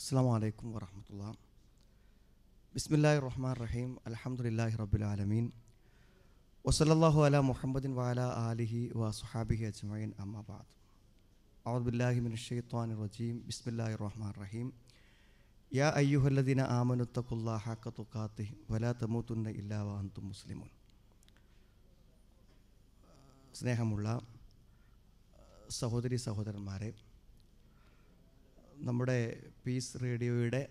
അസ്സാം വലൈക്കും വറഹമത്തുള്ള. ബിസ്മില്ലാഹി റഹ്മാൻ റഹീം അലഹമുല്ലാഹി റബുലാലമീൻ വസലല്ലാഹു അല മുഹമ്മദിൻ വാല ആലിഹി വസുഹാബിഹി സുഹാബിഹി അജ്മൈൻ അമ്മാബാദ് ഔദ്ബില്ലാഹി മിൻ ഷെയ്ത്താൻ റജീം ബിസ്മില്ലാഹി റഹ്മാൻ റഹീം യാ അയ്യുഹല്ലദീന ആമനുത്തഖുല്ലാ ഹഖ തുഖാത്തി വലാ തമൂത്തുന്ന ഇല്ലാ വ മുസ്ലിമുൻ മുസ്ലിമൂൻ. സ്നേഹമുള്ള സഹോദരി സഹോദരന്മാരെ നമ്മുടെ പീസ് റേഡിയോയുടെ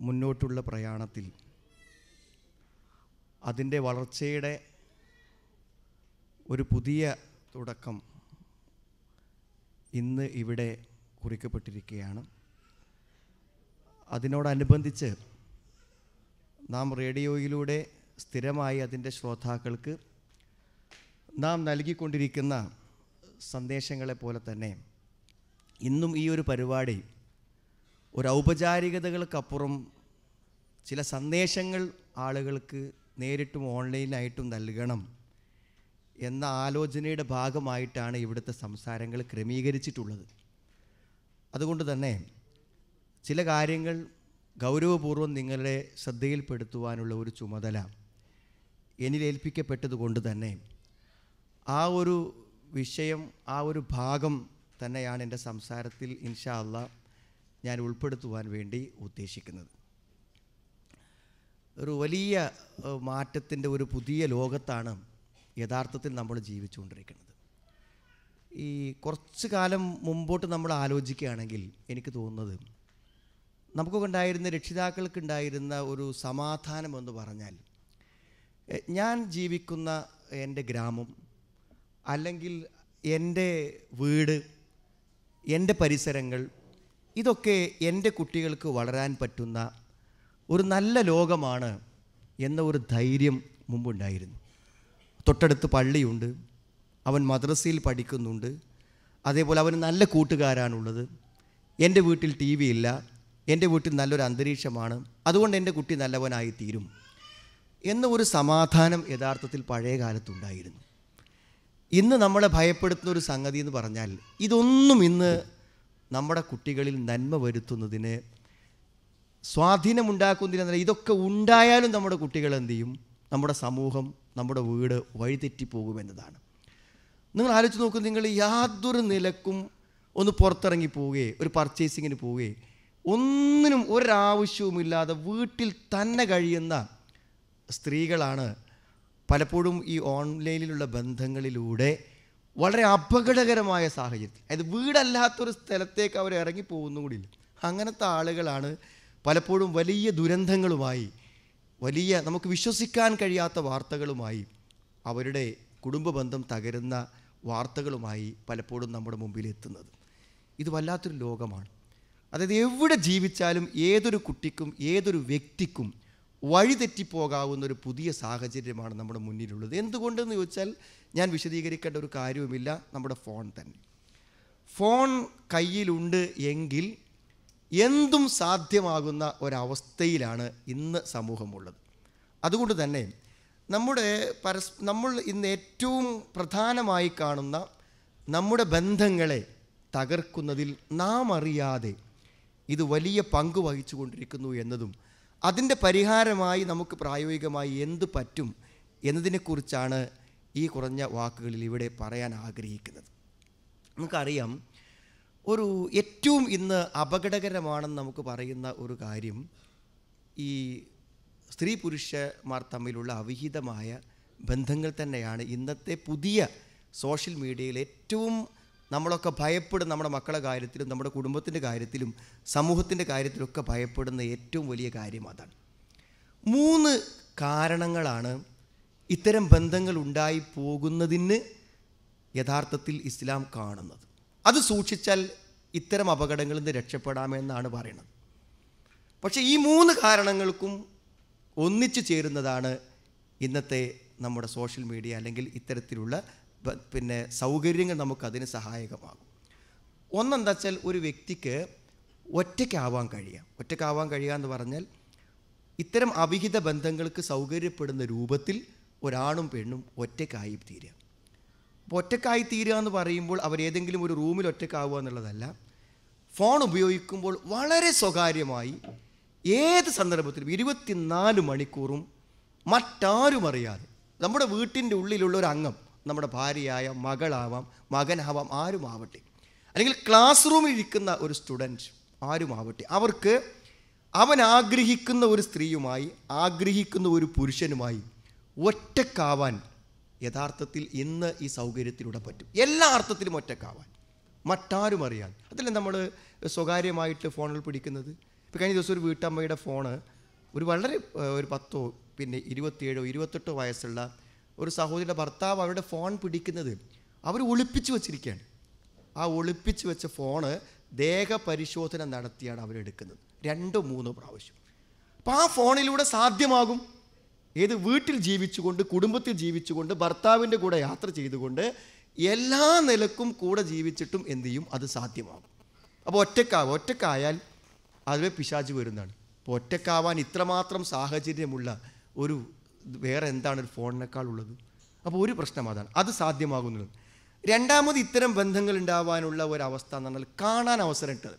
മുന്നോട്ടുള്ള പ്രയാണത്തിൽ അതിന്റെ വളർച്ചയുടെ ഒരു പുതിയ തുടക്കം ഇന്ന് ഇവിടെ കുറിക്കപ്പെട്ടിരിക്കുകയാണ്. അതിനോടനുബന്ധിച്ച് നാം റേഡിയോയിലൂടെ സ്ഥിരമായി അതിന്റെ ശ്രോതാക്കൾക്ക് നാം നൽകിക്കൊണ്ടിരിക്കുന്ന സന്ദേശങ്ങളെ പോലെ തന്നെ ഇന്നും ഈ ഒരു പരിപാടി ഒരു ഔപചാരികതകൾക്കപ്പുറം ചില സന്ദേശങ്ങൾ ആളുകൾക്ക് നേരിട്ടും ഓൺലൈനായിട്ടും നൽകണം എന്ന ആലോചനയുടെ ഭാഗമായിട്ടാണ് ഇവിടുത്തെ സംസാരങ്ങൾ ക്രമീകരിച്ചിട്ടുള്ളത്. അതുകൊണ്ട് തന്നെ ചില കാര്യങ്ങൾ ഗൗരവപൂർവം നിങ്ങളുടെ ശ്രദ്ധയിൽപ്പെടുത്തുവാനുള്ള ഒരു ചുമതല എന്നിലേൽപ്പിക്കപ്പെട്ടതുകൊണ്ട് തന്നെ ആ ഒരു വിഷയം ആ ഒരു ഭാഗം തന്നെയാണ് എന്റെ സംസാരത്തിൽ ഇൻഷാ അല്ല ഞാൻ ഉൾപ്പെടുത്തുവാൻ വേണ്ടി ഉദ്ദേശിക്കുന്നത്. ഒരു വലിയ മാറ്റത്തിന്റെ ഒരു പുതിയ ലോകത്താണ് യഥാർത്ഥത്തിൽ നമ്മൾ ജീവിച്ചുകൊണ്ടിരിക്കുന്നത്. ഈ കുറച്ച് കാലം മുമ്പോട്ട് നമ്മൾ ആലോചിക്കുകയാണെങ്കിൽ എനിക്ക് തോന്നുന്നത് നമുക്കൊക്കെ ഉണ്ടായിരുന്ന രക്ഷിതാക്കൾക്കുണ്ടായിരുന്ന ഒരു സമാധാനം എന്ന് പറഞ്ഞാൽ ഞാൻ ജീവിക്കുന്ന എന്റെ ഗ്രാമം അല്ലെങ്കിൽ എന്റെ വീട് എന്റെ പരിസരങ്ങൾ ഇതൊക്കെ എന്റെ കുട്ടികൾക്ക് വളരാൻ പറ്റുന്ന ഒരു നല്ല ലോകമാണ് എന്ന ഒരു ധൈര്യം മുമ്പുണ്ടായിരുന്നു. തൊട്ടടുത്ത് പള്ളിയുണ്ട് അവൻ മദ്രസയിൽ പഠിക്കുന്നുണ്ട് അതേപോലെ അവന് നല്ല കൂട്ടുകാരാണുള്ളത്. എന്റെ വീട്ടിൽ ടി വി ഇല്ല എന്റെ വീട്ടിൽ നല്ലൊരു അന്തരീക്ഷമാണ് അതുകൊണ്ട് എന്റെ കുട്ടി നല്ലവനായി തീരും എന്ന ഒരു സമാധാനം യഥാർത്ഥത്തിൽ പഴയ കാലത്തുണ്ടായിരുന്നു ഇന്ന് നമ്മളെ ഭയപ്പെടുത്തുന്ന ഒരു സംഗതി എന്ന് പറഞ്ഞാൽ ഇതൊന്നും ഇന്ന് നമ്മുടെ കുട്ടികളിൽ നന്മ വരുത്തുന്നതിന് സ്വാധീനമുണ്ടാക്കുന്നതിന് ഇതൊക്കെ ഉണ്ടായാലും നമ്മുടെ കുട്ടികൾ എന്ത് ചെയ്യും? നമ്മുടെ സമൂഹം നമ്മുടെ വീട് വഴിതെറ്റിപ്പോകുമെന്നതാണ്. നിങ്ങൾ ആലോചിച്ച് നോക്കൂ നിങ്ങൾ യാതൊരു നിലക്കും ഒന്ന് പുറത്തിറങ്ങി പോവുകയെ ഒരു പർച്ചേസിങ്ങിന് പോവുകയെ ഒന്നിനും ഒരാവശ്യവുമില്ലാതെ വീട്ടിൽ തന്നെ കഴിയുന്ന സ്ത്രീകളാണ് പലപ്പോഴും ഈ ഓൺലൈനിലുള്ള ബന്ധങ്ങളിലൂടെ വളരെ അപകടകരമായ സാഹചര്യത്തിൽ അതായത് വീടല്ലാത്തൊരു സ്ഥലത്തേക്ക് അവർ ഇറങ്ങി പോകുന്നുകൂടിയില്ല അങ്ങനത്തെ ആളുകളാണ് പലപ്പോഴും വലിയ ദുരന്തങ്ങളുമായി വലിയ നമുക്ക് വിശ്വസിക്കാൻ കഴിയാത്ത വാർത്തകളുമായി അവരുടെ കുടുംബ ബന്ധം തകരുന്ന വാർത്തകളുമായി പലപ്പോഴും നമ്മുടെ മുമ്പിൽ എത്തുന്നത്. ഇത് വല്ലാത്തൊരു ലോകമാണ്. അതായത് എവിടെ ജീവിച്ചാലും ഏതൊരു കുട്ടിക്കും ഏതൊരു വ്യക്തിക്കും വഴിതെറ്റിപ്പോകാവുന്ന ഒരു പുതിയ സാഹചര്യമാണ് നമ്മുടെ മുന്നിലുള്ളത്. എന്തുകൊണ്ടെന്ന് ചോദിച്ചാൽ ഞാൻ വിശദീകരിക്കേണ്ട ഒരു കാര്യവുമില്ല. നമ്മുടെ ഫോൺ തന്നെ. ഫോൺ കയ്യിലുണ്ട് എങ്കിൽ എന്തും സാധ്യമാകുന്ന ഒരവസ്ഥയിലാണ് ഇന്ന് സമൂഹമുള്ളത്. അതുകൊണ്ട് തന്നെ നമ്മുടെ പരസ് നമ്മൾ ഇന്ന് ഏറ്റവും പ്രധാനമായി കാണുന്ന നമ്മുടെ ബന്ധങ്ങളെ തകർക്കുന്നതിൽ നാം അറിയാതെ ഇത് വലിയ പങ്ക് വഹിച്ചു കൊണ്ടിരിക്കുന്നു എന്നതും അതിന്റെ പരിഹാരമായി നമുക്ക് പ്രായോഗികമായി എന്ത് പറ്റും എന്നതിനെക്കുറിച്ചാണ് ഈ കുറഞ്ഞ വാക്കുകളിൽ ഇവിടെ പറയാൻ ആഗ്രഹിക്കുന്നത്. നമുക്കറിയാം ഒരു ഏറ്റവും ഇന്ന് അപകടകരമാണെന്ന് നമുക്ക് പറയുന്ന ഒരു കാര്യം ഈ സ്ത്രീ പുരുഷന്മാർ തമ്മിലുള്ള അവിഹിതമായ ബന്ധങ്ങൾ തന്നെയാണ് ഇന്നത്തെ പുതിയ സോഷ്യൽ മീഡിയയിൽ ഏറ്റവും നമ്മളൊക്കെ ഭയപ്പെടുന്ന നമ്മുടെ മക്കളുടെ കാര്യത്തിലും നമ്മുടെ കുടുംബത്തിന്റെ കാര്യത്തിലും സമൂഹത്തിന്റെ കാര്യത്തിലൊക്കെ ഭയപ്പെടുന്ന ഏറ്റവും വലിയ കാര്യം അതാണ്. മൂന്ന് കാരണങ്ങളാണ് ഇത്തരം ബന്ധങ്ങൾ ഉണ്ടായി പോകുന്നതിന് യഥാർത്ഥത്തിൽ ഇസ്ലാം കാണുന്നത്. അത് സൂക്ഷിച്ചാൽ ഇത്തരം അപകടങ്ങളിൽ നിന്ന് രക്ഷപ്പെടാമെന്നാണ് പറയുന്നത്. പക്ഷേ ഈ മൂന്ന് കാരണങ്ങൾക്കും ഒന്നിച്ചു ചേരുന്നതാണ് ഇന്നത്തെ നമ്മുടെ സോഷ്യൽ മീഡിയ അല്ലെങ്കിൽ ഇത്തരത്തിലുള്ള പിന്നെ സൗകര്യങ്ങൾ നമുക്കതിന് സഹായകമാകും. ഒന്നെന്താ വെച്ചാൽ ഒരു വ്യക്തിക്ക് ഒറ്റയ്ക്കാവാൻ കഴിയുക ഒറ്റയ്ക്കാവാൻ കഴിയുക എന്ന് പറഞ്ഞാൽ ഇത്തരം അവിഹിത ബന്ധങ്ങൾക്ക് സൗകര്യപ്പെടുന്ന രൂപത്തിൽ ഒരാണും പെണ്ണും ഒറ്റയ്ക്കായി തീരുക. അപ്പോൾ ഒറ്റക്കായി തീരുക എന്ന് പറയുമ്പോൾ അവർ ഏതെങ്കിലും ഒരു റൂമിൽ ഒറ്റയ്ക്കാവുക എന്നുള്ളതല്ല. ഫോൺ ഉപയോഗിക്കുമ്പോൾ വളരെ സ്വകാര്യമായി ഏത് സന്ദർഭത്തിലും ഇരുപത്തിനാല് മണിക്കൂറും മറ്റാരും അറിയാതെ നമ്മുടെ വീട്ടിന്റെ ഉള്ളിലുള്ള ഒരു അംഗം നമ്മുടെ ഭാര്യയായ മകളാവാം മകനാവാം ആരുമാവട്ടെ. അല്ലെങ്കിൽ ക്ലാസ് റൂമിൽ ഇരിക്കുന്ന ഒരു സ്റ്റുഡന്റ് ആരുമാവട്ടെ. അവർക്ക് അവൻ ആഗ്രഹിക്കുന്ന ഒരു സ്ത്രീയുമായി ആഗ്രഹിക്കുന്ന ഒരു പുരുഷനുമായി ഒറ്റക്കാവാൻ യഥാർത്ഥത്തിൽ ഇന്ന് ഈ സൗകര്യത്തിലൂടെ പറ്റും. എല്ലാ അർത്ഥത്തിലും ഒറ്റക്കാവാൻ. മറ്റാരും അറിയാൻ. അതല്ലേ നമ്മൾ സ്വകാര്യമായിട്ട് ഫോണിൽ പിടിക്കുന്നത്? ഇപ്പോൾ കഴിഞ്ഞ ദിവസം ഒരു വീട്ടമ്മയുടെ ഫോണ് ഒരു വളരെ ഒരു പത്തോ പിന്നെ ഇരുപത്തിയേഴോ ഇരുപത്തെട്ടോ വയസ്സുള്ള ഒരു സഹോദരിയുടെ ഭർത്താവ് അവരുടെ ഫോൺ പിടിക്കുന്നത് അവർ ഒളിപ്പിച്ച് വെച്ചിരിക്കുകയാണ്. ആ ഒളിപ്പിച്ച് വെച്ച ഫോണ് ദേഹപരിശോധന നടത്തിയാണ് അവരെടുക്കുന്നത് രണ്ടോ മൂന്നോ പ്രാവശ്യം. അപ്പോൾ ആ ഫോണിലൂടെ സാധ്യമാകും. ഏത് വീട്ടിൽ ജീവിച്ചുകൊണ്ട് കുടുംബത്തിൽ ജീവിച്ചുകൊണ്ട് ഭർത്താവിന്റെ കൂടെ യാത്ര ചെയ്തുകൊണ്ട് എല്ലാ നിലക്കും കൂടെ ജീവിച്ചിട്ടും എന്തു ചെയ്യും? അത് സാധ്യമാകും. അപ്പോൾ ഒറ്റക്കാവും ഒറ്റക്കായാൽ അതിലെ പിശാച് വരുന്നതാണ്. അപ്പോൾ ഒറ്റക്കാവാൻ ഇത്രമാത്രം സാഹചര്യമുള്ള ഒരു വേറെ എന്താണ് ഒരു ഫോണിനേക്കാൾ ഉള്ളത്? അപ്പോൾ ഒരു പ്രശ്നം അതാണ്. അത് സാധ്യമാകുന്നത്. രണ്ടാമത് ഇത്തരം ബന്ധങ്ങൾ ഉണ്ടാവാനുള്ള ഒരവസ്ഥ എന്ന് പറഞ്ഞാൽ കാണാൻ അവസരം ഇട്ടത്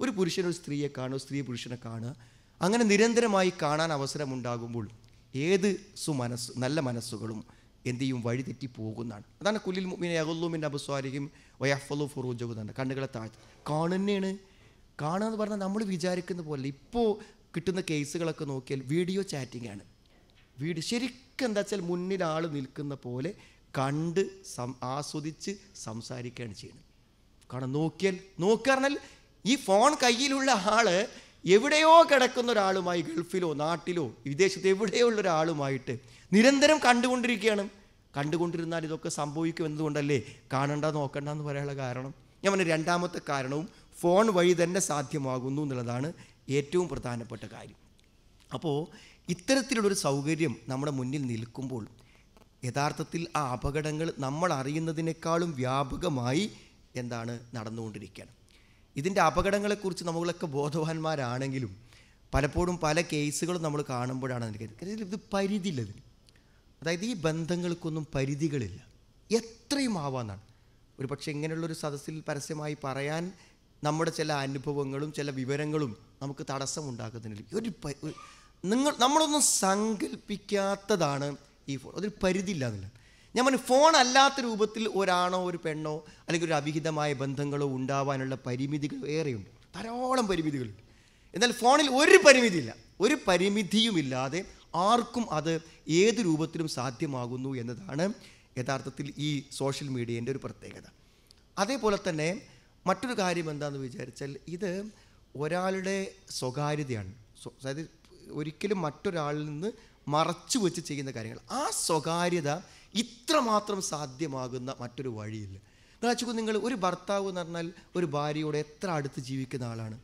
ഒരു പുരുഷൻ ഒരു സ്ത്രീയെ കാണുക സ്ത്രീ പുരുഷനെ കാണുക. അങ്ങനെ നിരന്തരമായി കാണാൻ അവസരമുണ്ടാകുമ്പോൾ ഏത് സുമനസ് നല്ല മനസ്സുകളും എന്ത് ചെയ്യും? വഴിതെറ്റി പോകുന്നതാണ്. അതാണ് കുലിൽ മീൻ യഗുല്ലുമിന്റെ അബുസ്വാരിക്കും വയഫലു ഫുറൂജു എന്നാണ് കണ്ണുകളെ താഴ്ത്തി. കാണുന്നതാണ് കാണുക എന്ന് പറഞ്ഞാൽ നമ്മൾ വിചാരിക്കുന്ന പോലെ. ഇപ്പോൾ കിട്ടുന്ന കേസുകളൊക്കെ നോക്കിയാൽ വീഡിയോ ചാറ്റിംഗ് ആണ്. വീഡിയോ ശരിക്കും എന്താ വെച്ചാൽ മുന്നിൽ ആൾ നിൽക്കുന്ന പോലെ കണ്ട് സം ആസ്വദിച്ച് സംസാരിക്കുകയാണ് ചെയ്യുന്നത്. കാരണം നോക്കിയാൽ നോക്കുക ഈ ഫോൺ കയ്യിലുള്ള ആൾ എവിടെയോ കിടക്കുന്ന ഒരാളുമായി ഗൾഫിലോ നാട്ടിലോ വിദേശത്ത് എവിടെയോ ഉള്ള ഒരാളുമായിട്ട് നിരന്തരം കണ്ടുകൊണ്ടിരിക്കുകയാണ്. കണ്ടുകൊണ്ടിരുന്നാൽ ഇതൊക്കെ സംഭവിക്കും എന്നതുകൊണ്ടല്ലേ കാണണ്ട നോക്കണ്ട എന്ന് പറയാനുള്ള കാരണം? ഞാൻ പറഞ്ഞ രണ്ടാമത്തെ കാരണവും ഫോൺ വഴി തന്നെ സാധ്യമാകുന്നു എന്നുള്ളതാണ് ഏറ്റവും പ്രധാനപ്പെട്ട കാര്യം. അപ്പോൾ ഇത്തരത്തിലുള്ളൊരു സൗകര്യം നമ്മുടെ മുന്നിൽ നിൽക്കുമ്പോൾ യഥാർത്ഥത്തിൽ ആ അപകടങ്ങൾ നമ്മൾ അറിയുന്നതിനേക്കാളും വ്യാപകമായി എന്താണ് നടന്നുകൊണ്ടിരിക്കുകയാണ്. ഇതിന്റെ അപകടങ്ങളെക്കുറിച്ച് നമ്മളൊക്കെ ബോധവാന്മാരാണെങ്കിലും പലപ്പോഴും പല കേസുകളും നമ്മൾ കാണുമ്പോഴാണ് എനിക്ക് ഇത് പരിധിയില്ലതിന് അതായത് ഈ ബന്ധങ്ങൾക്കൊന്നും പരിധികളില്ല. എത്രയും ആവാന്നാണ്. ഒരു പക്ഷേ ഇങ്ങനെയുള്ളൊരു സദസ്സിൽ പരസ്യമായി പറയാൻ നമ്മുടെ ചില അനുഭവങ്ങളും ചില വിവരങ്ങളും നമുക്ക് തടസ്സമുണ്ടാക്കുന്നില്ല ഒരു ഒരു- നിങ്ങൾ നമ്മളൊന്നും സങ്കല്പിക്കാത്തതാണ് ഈ ഫോൺ അതൊരു പരിധിയില്ല എന്നില്ല ഞാൻ പറഞ്ഞു ഫോൺ അല്ലാത്ത രൂപത്തിൽ ഒരാണോ ഒരു പെണ്ണോ അല്ലെങ്കിൽ ഒരു അവിഹിതമായ ബന്ധങ്ങളോ ഉണ്ടാവാനുള്ള പരിമിതികൾ ഏറെയുണ്ട് ധാരാളം പരിമിതികളുണ്ട്. എന്നാൽ ഫോണിൽ ഒരു പരിമിതിയില്ല. ഒരു പരിമിതിയുമില്ലാതെ ആർക്കും അത് ഏത് രൂപത്തിലും സാധ്യമാകുന്നു എന്നതാണ് യഥാർത്ഥത്തിൽ ഈ സോഷ്യൽ മീഡിയേന്റെ ഒരു പ്രത്യേകത. അതേപോലെ തന്നെ മറ്റൊരു കാര്യം എന്താണെന്ന് വിചാരിച്ചാൽ ഇത് ഒരാളുടെ സ്വകാര്യതയാണ്. അതായത് ഒരിക്കലും മറ്റൊരാളിൽ നിന്ന് മറച്ചു വെച്ച് ചെയ്യുന്ന കാര്യങ്ങൾ. ആ സ്വകാര്യത ഇത്രമാത്രം സാധ്യമാകുന്ന മറ്റൊരു വഴിയില്ല. നിങ്ങളാച്ചു നിങ്ങൾ ഒരു ഭർത്താവ് എന്ന് പറഞ്ഞാൽ ഒരു ഭാര്യയോട് എത്ര അടുത്ത് ജീവിക്കുന്ന ആളാണ്?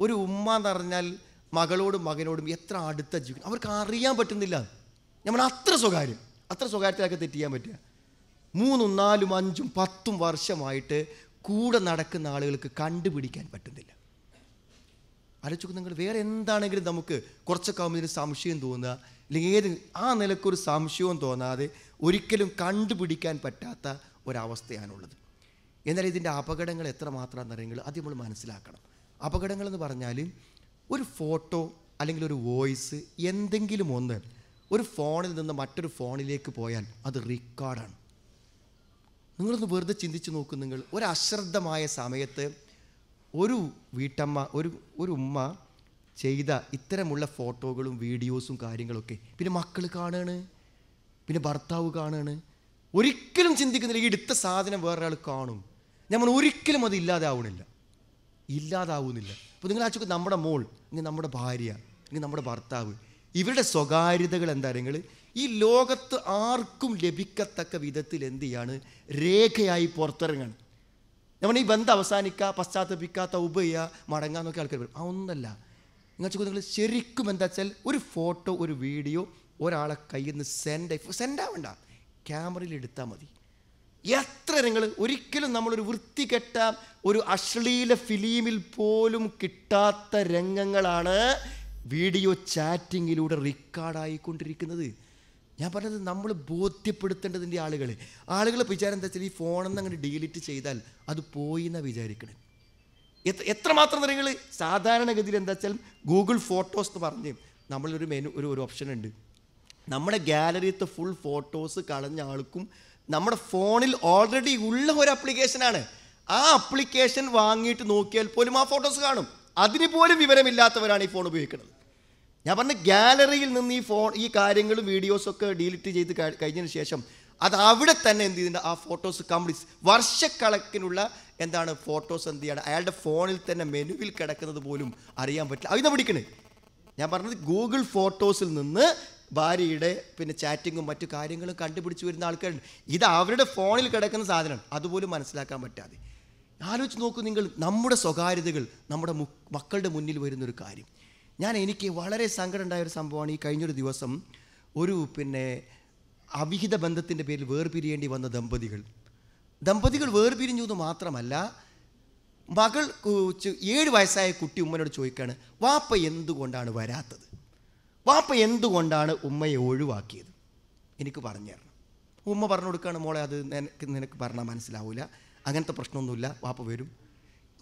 ഒരു ഉമ്മ എന്ന് പറഞ്ഞാൽ മകളോടും മകനോടും എത്ര അടുത്ത ജീവിക്കും അവർക്ക് അറിയാൻ പറ്റുന്നില്ല. നമ്മൾ അത്ര സ്വകാര്യം. അത്ര സ്വകാര്യത്തിലൊക്കെ തെറ്റിയാൻ പറ്റുക. മൂന്നും നാലും അഞ്ചും പത്തും വർഷമായിട്ട് കൂടെ നടക്കുന്ന ആളുകൾക്ക് കണ്ടുപിടിക്കാൻ പറ്റുന്നില്ല. ആലോചിക്കും നിങ്ങൾ വേറെ എന്താണെങ്കിലും നമുക്ക് കുറച്ചൊക്കെ ആകുമ്പോൾ ഇതിന് സംശയം തോന്നുക. അല്ലെങ്കിൽ ഏത് ആ നിലക്കൊരു സംശയവും തോന്നാതെ ഒരിക്കലും കണ്ടുപിടിക്കാൻ പറ്റാത്ത ഒരവസ്ഥയാണുള്ളത്. എന്നാൽ ഇതിന്റെ അപകടങ്ങൾ എത്രമാത്രമാണെന്ന് അറിയുമ്പോൾ അത് നമ്മൾ മനസ്സിലാക്കണം. അപകടങ്ങൾ എന്ന് പറഞ്ഞാൽ ഒരു ഫോട്ടോ അല്ലെങ്കിൽ ഒരു വോയിസ് എന്തെങ്കിലും ഒന്ന് ഒരു ഫോണിൽ നിന്ന് മറ്റൊരു ഫോണിലേക്ക് പോയാൽ അത് റെക്കോർഡാണ്. നിങ്ങളൊന്ന് വെറുതെ ചിന്തിച്ച് നോക്കും നിങ്ങൾ. ഒരു അശ്രദ്ധമായ സമയത്ത് ഒരു വീട്ടമ്മ ഒരു ഒരു ഉമ്മ ചെയ്ത ഇത്തരമുള്ള ഫോട്ടോകളും വീഡിയോസും കാര്യങ്ങളൊക്കെ പിന്നെ മക്കൾ കാണുകയാണ് പിന്നെ ഭർത്താവ് കാണുകയാണ് ഒരിക്കലും ചിന്തിക്കുന്നില്ല ഈ എടുത്ത സാധനം വേറൊരാൾ കാണും. നമ്മൾ ഒരിക്കലും അത് ഇല്ലാതാവണില്ല. ഇല്ലാതാവുന്നില്ല. അപ്പോൾ നിങ്ങൾ ആച്ചു നമ്മുടെ മോൾ ഇനി നമ്മുടെ ഭാര്യ ഇനി നമ്മുടെ ഭർത്താവ് ഇവരുടെ സ്വകാര്യതകൾ എന്താ നിങ്ങൾ ഈ ലോകത്ത് ആർക്കും ലഭിക്കത്തക്ക വിധത്തിൽ എന്ത് ചെയ്യാണ്? രേഖയായി പുറത്തിറങ്ങണം. നമ്മൾ ഈ ബന്ധം അവസാനിക്കുക പശ്ചാത്തപിക്കുക തൗബ് ചെയ്യുക മടങ്ങുക എന്നൊക്കെ ആൾക്കാർ വരും ആ ഒന്നല്ല. നിങ്ങൾ ചോദിക്കും നിങ്ങൾ ശരിക്കും എന്താ വെച്ചാൽ ഒരു ഫോട്ടോ ഒരു വീഡിയോ ഒരാളെ കയ്യിൽ നിന്ന് സെൻഡ് സെൻഡ് ആവണ്ട. ക്യാമറയിൽ എടുത്താൽ മതി. എത്ര നിങ്ങൾ ഒരിക്കലും നമ്മളൊരു വൃത്തികെട്ട ഒരു അശ്ലീല ഫിലിമിൽ പോലും കിട്ടാത്ത രംഗങ്ങളാണ് വീഡിയോ ചാറ്റിങ്ങിലൂടെ റെക്കോർഡായിക്കൊണ്ടിരിക്കുന്നത് ഞാൻ പറഞ്ഞത് നമ്മൾ ബോധ്യപ്പെടുത്തേണ്ടതിന്റെ ആളുകൾ ആളുകൾ വിചാരം എന്താ വെച്ചാൽ ഈ ഫോണെന്ന് അങ്ങനെ ഡിലീറ്റ് ചെയ്താൽ അത് പോയി എന്നാണ് വിചാരിക്കണേ. എത്ര എത്രമാത്രം നിങ്ങൾ സാധാരണഗതിയിൽ എന്താ വെച്ചാൽ ഗൂഗിൾ ഫോട്ടോസ് എന്ന് പറഞ്ഞ് നമ്മളൊരു മെനു ഒരു ഒരു ഓപ്ഷൻ ഉണ്ട്. നമ്മുടെ ഗാലറിയത്തെ ഫുൾ ഫോട്ടോസ് കളഞ്ഞ ആൾക്കും നമ്മുടെ ഫോണിൽ ഓൾറെഡി ഉള്ള ഒരു ആപ്ലിക്കേഷനാണ് ആ ആപ്ലിക്കേഷൻ വാങ്ങിയിട്ട് നോക്കിയാൽ പോലും ആ ഫോട്ടോസ് കാണും. അതിന് പോലും വിവരമില്ലാത്തവരാണ് ഈ ഫോൺ ഉപയോഗിക്കുന്നത്. ഞാൻ പറഞ്ഞ ഗാലറിയിൽ നിന്ന് ഈ ഫോൺ ഈ കാര്യങ്ങളും വീഡിയോസൊക്കെ ഡിലീറ്റ് ചെയ്ത് കഴി- കഴിഞ്ഞതിന് ശേഷം അത് അവിടെ തന്നെ എന്ത് ചെയ്യുന്നുണ്ട് ആ ഫോട്ടോസ് കംപ്ലീറ്റ് വർഷക്കണക്കിനുള്ള എന്താണ് ഫോട്ടോസ് എന്ത് ചെയ്യണം? അയാളുടെ ഫോണിൽ തന്നെ മെനുവിൽ കിടക്കുന്നത് പോലും അറിയാൻ പറ്റില്ല. അതിനെ പിടിക്കണേ. ഞാൻ പറഞ്ഞത് ഗൂഗിൾ ഫോട്ടോസിൽ നിന്ന് ഭാര്യയുടെ പിന്നെ ചാറ്റിങ്ങും മറ്റു കാര്യങ്ങളും കണ്ടുപിടിച്ച് വരുന്ന ആൾക്കാരുണ്ട്. ഇത് അവരുടെ ഫോണിൽ കിടക്കുന്ന സാധനമാണ്. അതുപോലും മനസ്സിലാക്കാൻ പറ്റാതെ. ആലോചിച്ച് നോക്കൂ നിങ്ങൾ നമ്മുടെ സ്വകാര്യതകൾ നമ്മുടെ മക്കളുടെ മുന്നിൽ വരുന്നൊരു കാര്യം. ഞാൻ എനിക്ക് വളരെ സങ്കടം ഉണ്ടായ ഒരു സംഭവമാണ് ഈ കഴിഞ്ഞൊരു ദിവസം ഒരു പിന്നെ അവിഹിത ബന്ധത്തിന്റെ പേരിൽ വേർപിരിയേണ്ടി വന്ന ദമ്പതികൾ. ദമ്പതികൾ വേർപിരിഞ്ഞു എന്ന് മാത്രമല്ല മകൾ ഏഴ് വയസ്സായ കുട്ടി ഉമ്മനോട് ചോദിക്കുകയാണ് വാപ്പ എന്തുകൊണ്ടാണ് വരാത്തത്? വാപ്പ എന്തുകൊണ്ടാണ് ഉമ്മയെ ഒഴിവാക്കിയത്? എനിക്ക് പറഞ്ഞു തരണം. ഉമ്മ പറഞ്ഞു കൊടുക്കുകയാണ് മോളെ അത് നിനക്ക് നിനക്ക് പറഞ്ഞാൽ മനസ്സിലാവില്ല അങ്ങനത്തെ പ്രശ്നമൊന്നുമില്ല. വാപ്പ വരും.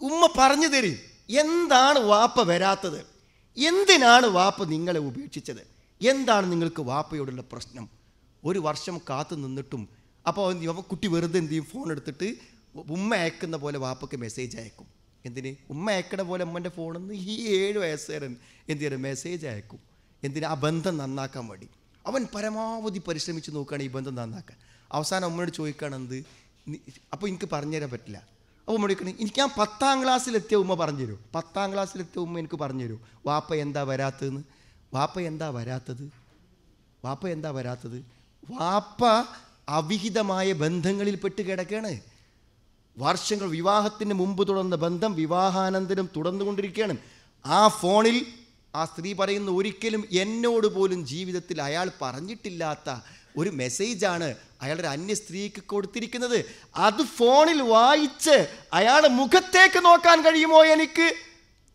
ഉമ്മ പറഞ്ഞു തരും എന്താണ് വാപ്പ വരാത്തത്? എന്തിനാണ് വാപ്പ നിങ്ങളെ ഉപേക്ഷിച്ചത്? എന്താണ് നിങ്ങൾക്ക് വാപ്പയോടുള്ള പ്രശ്നം? ഒരു വർഷം കാത്തു നിന്നിട്ടും അപ്പോൾ അവൻ കുട്ടി വെറുതെ എന്ത് ചെയ്യും? ഫോൺ എടുത്തിട്ട് ഉമ്മ അയക്കുന്ന പോലെ വാപ്പയ്ക്ക് മെസ്സേജ് അയക്കും. എന്തിന്? ഉമ്മ അയക്കണ പോലെ ഉമ്മന്റെ ഫോണിൽ നിന്ന് ഈ ഏഴ് വയസ്സുകാരൻ എന്ത് ചെയ്യാൻ മെസ്സേജ് അയക്കും. എന്തിന്? ആ ബന്ധം നന്നാക്കാൻ വേണ്ടി. അവൻ പരമാവധി പരിശ്രമിച്ച് നോക്കുകയാണ് ഈ ബന്ധം നന്നാക്കാൻ. അവസാനം അമ്മയോട് ചോദിക്കുകയാണ് എന്ത്? അപ്പോൾ എനിക്ക് പറഞ്ഞുതരാൻ പറ്റില്ല. അപ്പോൾ ഉമ്മ എനിക്ക് ഞാൻ പത്താം ക്ലാസ്സിലെത്തിയ ഉമ്മ പറഞ്ഞു തരും പത്താം ക്ലാസ്സിലെത്തിയ ഉമ്മ എനിക്ക് പറഞ്ഞു തരും വാപ്പ എന്താ വരാത്തതെന്ന്? വാപ്പ എന്താ വരാത്തത്? വാപ്പ എന്താ വരാത്തത്? വാപ്പ അവിഹിതമായ ബന്ധങ്ങളിൽ പെട്ട് കിടക്കുകയാണ്. വർഷങ്ങൾ വിവാഹത്തിന് മുമ്പ് തുടർന്ന ബന്ധം വിവാഹാനന്തരം തുടർന്നുകൊണ്ടിരിക്കുകയാണ്. ആ ഫോണിൽ ആ സ്ത്രീ പറയുന്ന ഒരിക്കലും എന്നോട് പോലും ജീവിതത്തിൽ അയാൾ പറഞ്ഞിട്ടില്ലാത്ത ഒരു മെസ്സേജാണ് അയാളുടെ അന്യ സ്ത്രീക്ക് കൊടുത്തിരിക്കുന്നത്. അത് ഫോണിൽ വായിച്ച് അയാളുടെ മുഖത്തേക്ക് നോക്കാൻ കഴിയുമോ എനിക്ക്?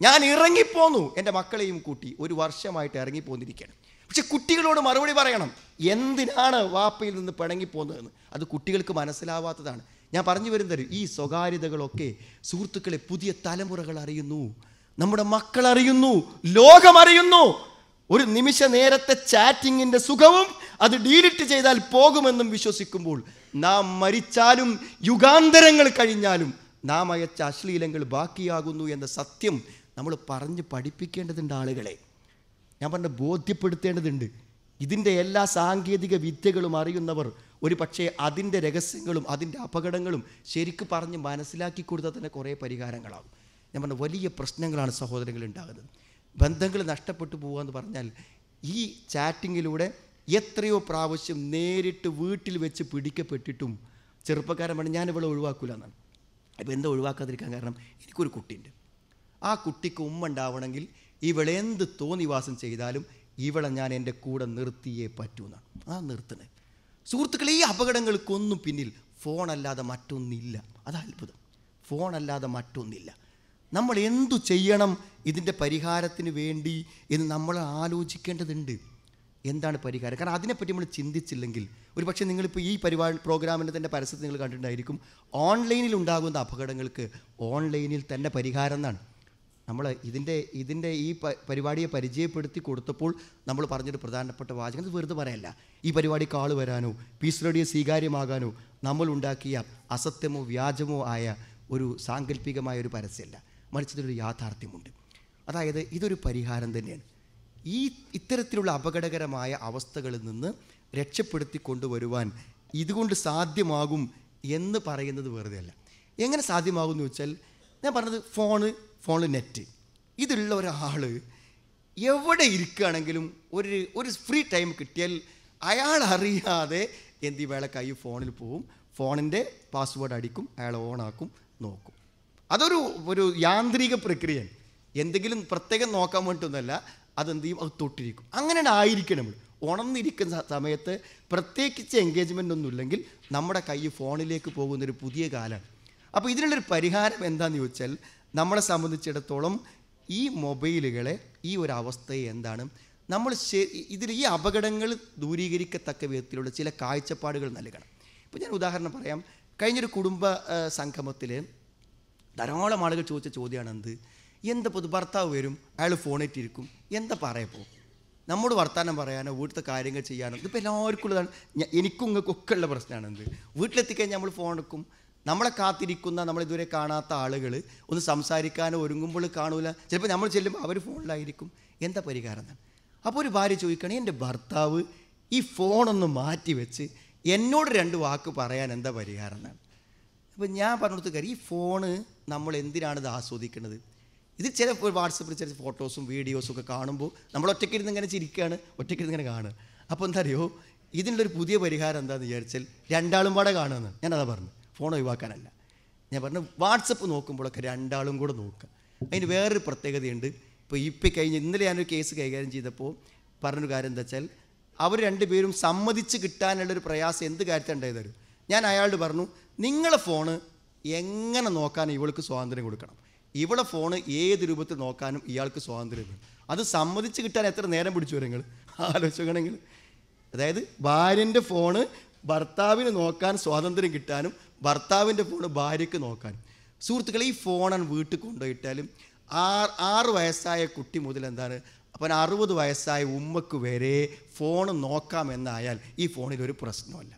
ഞാൻ ഇറങ്ങിപ്പോന്നു. എന്റെ മക്കളെയും കൂട്ടി ഒരു വർഷമായിട്ട് ഇറങ്ങിപ്പോന്നിരിക്കുകയാണ്. പക്ഷെ കുട്ടികളോട് മറുപടി പറയണം. എന്തിനാണ് വാപ്പയിൽ നിന്ന് പിണങ്ങിപ്പോന്നതെന്ന്? അത് കുട്ടികൾക്ക് മനസ്സിലാവാത്തതാണ്. ഞാൻ പറഞ്ഞു വരുന്നത് ഈ സ്വകാര്യതകളൊക്കെ സുഹൃത്തുക്കളെ പുതിയ തലമുറകൾ അറിയുന്നു. നമ്മുടെ മക്കൾ അറിയുന്നു ലോകം അറിയുന്നു ഒരു നിമിഷ നേരത്തെ ചാറ്റിങ്ങിന്റെ സുഖവും അത് ഡീലിറ്റ് ചെയ്താൽ പോകുമെന്നും വിശ്വസിക്കുമ്പോൾ നാം മരിച്ചാലും യുഗാന്തരങ്ങൾ കഴിഞ്ഞാലും നാം അയച്ച അശ്ലീലങ്ങൾ ബാക്കിയാകുന്നു എന്ന സത്യം നമ്മൾ പറഞ്ഞ് പഠിപ്പിക്കേണ്ടതുണ്ട് ആളുകളെ. ഞാൻ പറഞ്ഞ ബോധ്യപ്പെടുത്തേണ്ടതുണ്ട്. ഇതിന്റെ എല്ലാ സാങ്കേതിക വിദ്യകളും അറിയുന്നവർ ഒരു പക്ഷേ അതിന്റെ രഹസ്യങ്ങളും അതിന്റെ അപകടങ്ങളും ശരിക്ക് പറഞ്ഞ് മനസ്സിലാക്കി കൊടുത്താൽ തന്നെ കുറേ പരിഹാരങ്ങളാകും ഞാൻ പറഞ്ഞ വലിയ പ്രശ്നങ്ങളാണ് സഹോദരങ്ങൾ ഉണ്ടാകുന്നത്. ബന്ധങ്ങൾ നഷ്ടപ്പെട്ടു പോകുക എന്ന് പറഞ്ഞാൽ ഈ ചാറ്റിങ്ങിലൂടെ എത്രയോ പ്രാവശ്യം നേരിട്ട് വീട്ടിൽ വെച്ച് പിടിക്കപ്പെട്ടിട്ടും ചെറുപ്പക്കാരൻ പറഞ്ഞു ഞാൻ ഇവളെ ഒഴിവാക്കൂല എന്നാണ്. അപ്പോൾ എന്താ ഒഴിവാക്കാതിരിക്കാൻ കാരണം എനിക്കൊരു കുട്ടിയുണ്ട്. ആ കുട്ടിക്ക് ഉമ്മ ഉണ്ടാവണമെങ്കിൽ ഇവളെന്ത് തോന്നിവാസം ചെയ്താലും ഇവളെ ഞാൻ എന്റെ കൂടെ നിർത്തിയേ പറ്റൂ എന്നാണ്. ആ നിർത്തണേ. സുഹൃത്തുക്കളെ ഈ അപകടങ്ങൾക്കൊന്നും പിന്നിൽ ഫോണല്ലാതെ മറ്റൊന്നില്ല. അത് അത്ഭുതം. ഫോണല്ലാതെ മറ്റൊന്നില്ല. നമ്മൾ എന്തു ചെയ്യണം ഇതിന്റെ പരിഹാരത്തിന് വേണ്ടി എന്ന് നമ്മൾ ആലോചിക്കേണ്ടതുണ്ട്. എന്താണ് പരിഹാരം? കാരണം അതിനെപ്പറ്റി നമ്മൾ ചിന്തിച്ചില്ലെങ്കിൽ ഒരു പക്ഷേ നിങ്ങളിപ്പോൾ ഈ പരിപാടി പ്രോഗ്രാമിന്റെ തന്നെ പരസ്യത്തിൽ നിങ്ങൾ കണ്ടിട്ടുണ്ടായിരിക്കും ഓൺലൈനിൽ ഉണ്ടാകുന്ന അപകടങ്ങൾക്ക് ഓൺലൈനിൽ തന്നെ പരിഹാരം എന്നാണ്. നമ്മൾ ഇതിന്റെ ഇതിന്റെ ഈ പരിപാടിയെ പരിചയപ്പെടുത്തി കൊടുത്തപ്പോൾ നമ്മൾ പറഞ്ഞൊരു പ്രധാനപ്പെട്ട വാചകം അത് വെറുതെ പറയല്ല. ഈ പരിപാടിക്ക് ആൾ വരാനോ പീസ് റേഡിയോ സ്വീകാര്യമാകാനോ നമ്മൾ ഉണ്ടാക്കിയ അസത്യമോ വ്യാജമോ ആയ ഒരു സാങ്കല്പികമായ ഒരു പരസ്യമല്ല. മറിച്ച് ഇതൊരു യാഥാർത്ഥ്യമുണ്ട്. അതായത് ഇതൊരു പരിഹാരം തന്നെയാണ്. ഈ ഇത്തരത്തിലുള്ള അപകടകരമായ അവസ്ഥകളിൽ നിന്ന് രക്ഷപ്പെടുത്തി കൊണ്ടുവരുവാൻ ഇതുകൊണ്ട് സാധ്യമാകും എന്ന് പറയുന്നത് വെറുതെ അല്ല. എങ്ങനെ സാധ്യമാകും എന്ന് വെച്ചാൽ ഞാൻ പറഞ്ഞത് ഫോണ് ഫോണിൽ നെറ്റ്. ഇതുള്ള ഒരാൾ എവിടെ ഇരിക്കുകയാണെങ്കിലും ഒരു ഒരു ഫ്രീ ടൈം കിട്ടിയാൽ അയാൾ അറിയാതെ എന്ത് വേളക്കായി ഫോണിൽ പോവും. ഫോണിന്റെ പാസ്വേഡ് അടിക്കും അയാൾ ഓണാക്കും നോക്കും. അതൊരു ഒരു യാന്ത്രിക പ്രക്രിയയാണ്. എന്തെങ്കിലും പ്രത്യേകം നോക്കാൻ വേണ്ടിയൊന്നുമല്ല അതെന്ത് ചെയ്യും? അത് തൊട്ടിരിക്കും. അങ്ങനെ ആയിരിക്കണം നമ്മൾ. ഉണർന്നിരിക്കുന്ന സമയത്ത് പ്രത്യേകിച്ച് എൻഗേജ്മെന്റ് ഒന്നുമില്ലെങ്കിൽ നമ്മുടെ കൈ ഫോണിലേക്ക് പോകുന്നൊരു പുതിയ കാലമാണ്. അപ്പോൾ ഇതിനുള്ളൊരു പരിഹാരം എന്താണെന്ന് ചോദിച്ചാൽ നമ്മളെ സംബന്ധിച്ചിടത്തോളം ഈ മൊബൈലുകളെ ഈ ഒരു അവസ്ഥയെ എന്താണ്? നമ്മൾ ഇതിൽ ഈ അപകടങ്ങൾ ദൂരീകരിക്കത്തക്ക വിധത്തിലുള്ള ചില കാഴ്ചപ്പാടുകൾ നൽകണം. ഇപ്പോൾ ഞാൻ ഉദാഹരണം പറയാം. കഴിഞ്ഞൊരു കുടുംബ സംഗമത്തിൽ ധാരാളം ആളുകൾ ചോദിച്ച ചോദ്യമാണ് എന്ത് എന്താ പൊതു ഭർത്താവ് വരും? അയാൾ ഫോണേറ്റിരിക്കും എന്താ പറയപ്പോ? നമ്മോട് വർത്തമാനം പറയാനോ വീട്ടിലത്തെ കാര്യങ്ങൾ ചെയ്യാനോ ഇതിപ്പോൾ എല്ലാവർക്കും ഉള്ളതാണ്. എനിക്കും ഇങ്ങൾക്കും ഒക്കെ ഉള്ള പ്രശ്നമാണ് എന്ത് വീട്ടിലെത്തിക്കഴിഞ്ഞാൽ നമ്മൾ ഫോൺ എടുക്കും. നമ്മളെ കാത്തിരിക്കുന്ന നമ്മളിതുവരെ കാണാത്ത ആളുകൾ ഒന്ന് സംസാരിക്കാനോ ഒരുങ്ങുമ്പോൾ കാണൂല. ചിലപ്പോൾ നമ്മൾ ചെല്ലുമ്പോൾ അവർ ഫോണിലായിരിക്കും. എന്താ പരിഹാരം എന്നാണ്. അപ്പോൾ ഒരു ഭാര്യ ചോദിക്കുകയാണെങ്കിൽ എന്റെ ഭർത്താവ് ഈ ഫോണൊന്ന് മാറ്റി വെച്ച് എന്നോട് രണ്ട് വാക്ക് പറയാൻ എന്താ പരിഹാരം എന്നാണ്? അപ്പം ഞാൻ പറഞ്ഞിടത്ത് കാര്യം ഈ ഫോണ് നമ്മൾ എന്തിനാണ് ഇത് ആസ്വദിക്കുന്നത്? ഇത് ചില വാട്സപ്പിൽ ചില ഫോട്ടോസും വീഡിയോസും ഒക്കെ കാണുമ്പോൾ നമ്മൾ ഒറ്റയ്ക്കിരുന്ന് ഇങ്ങനെ ചിരിക്കുകയാണ് ഒറ്റയ്ക്കിരുന്ന് ഇങ്ങനെ കാണുക. അപ്പോൾ എന്താ അറിയോ ഇതിനുള്ളൊരു പുതിയ പരിഹാരം എന്താണെന്ന് വിചാരിച്ചാൽ രണ്ടാളും പാടെ കാണുമെന്ന് ഞാനതാ പറഞ്ഞു ഫോൺ ഒഴിവാക്കാനല്ല. ഞാൻ പറഞ്ഞു വാട്സപ്പ് നോക്കുമ്പോഴൊക്കെ രണ്ടാളും കൂടെ നോക്കുക. അതിന് വേറൊരു പ്രത്യേകതയുണ്ട്. ഇപ്പോൾ ഇപ്പം കഴിഞ്ഞ് ഇന്നലെ ഞാനൊരു കേസ് കൈകാര്യം ചെയ്തപ്പോൾ പറഞ്ഞൊരു കാര്യം എന്താ വെച്ചാൽ അവർ രണ്ടുപേരും സമ്മതിച്ച് കിട്ടാനുള്ളൊരു പ്രയാസം എന്ത് കാര്യത്തിൽ തരും ഞാൻ അയാളോട് പറഞ്ഞു നിങ്ങളെ ഫോണ് എങ്ങനെ നോക്കാൻ ഇവൾക്ക് സ്വാതന്ത്ര്യം കൊടുക്കണം? ഇവളെ ഫോണ് ഏത് രൂപത്തിൽ നോക്കാനും ഇയാൾക്ക് സ്വാതന്ത്ര്യം വേണം അത് സമ്മതിച്ച് കിട്ടാൻ എത്ര നേരം പിടിച്ചു വരും നിങ്ങൾ ആലോചിക്കണമെങ്കിൽ അതായത് ഭാര്യന്റെ ഫോണ് ഭർത്താവിന് നോക്കാൻ സ്വാതന്ത്ര്യം കിട്ടാനും ഭർത്താവിന്റെ ഫോണ് ഭാര്യയ്ക്ക് നോക്കാനും. സുഹൃത്തുക്കളെ ഈ ഫോണാണ് വീട്ടിൽ കൊണ്ടുപോയിട്ടാലും ആറ് ആറ് വയസ്സായ കുട്ടി മുതൽ എന്താണ് അപ്പം അറുപത് വയസ്സായ ഉമ്മക്ക് വരെ ഫോൺ നോക്കാമെന്നായാൽ ഈ ഫോണിൽ ഒരു പ്രശ്നമല്ല